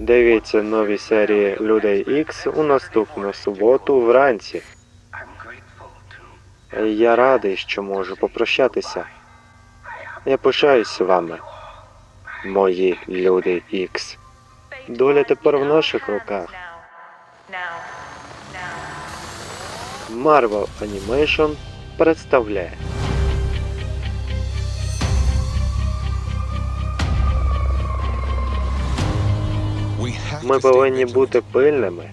Дивіться нові серії Людей Ікс у наступну суботу вранці. Я радий, що можу попрощатися. Я пишаюсь вами, мої люди Ікс. Доля тепер в наших руках. Marvel Animation представляє. Ми повинні бути пильними.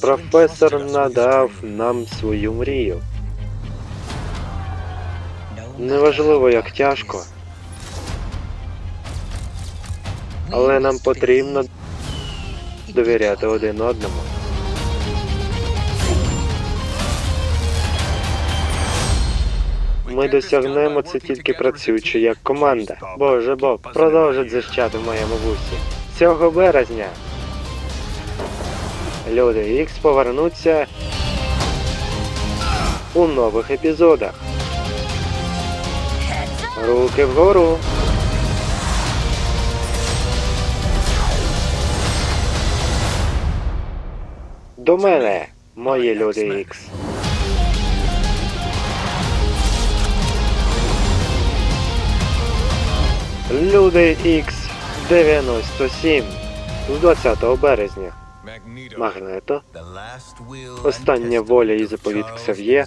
Професор надав нам свою мрію. Неважливо, як тяжко, але нам потрібно довіряти один одному. Ми досягнемо це тільки працюючи як команда. Боже Бог, продовжить зищати в моєму вусі. Цього березня. Люди Ікс повернуться у нових епізодах. Руки вгору. До мене, мої люди Ікс. Люди Ікс 97 з 20 березня. Магнето, Остання воля і заповіт Ксав'є.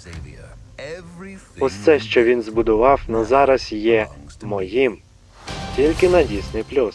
усе, що він збудував, на зараз є моїм. Тільки на Disney+.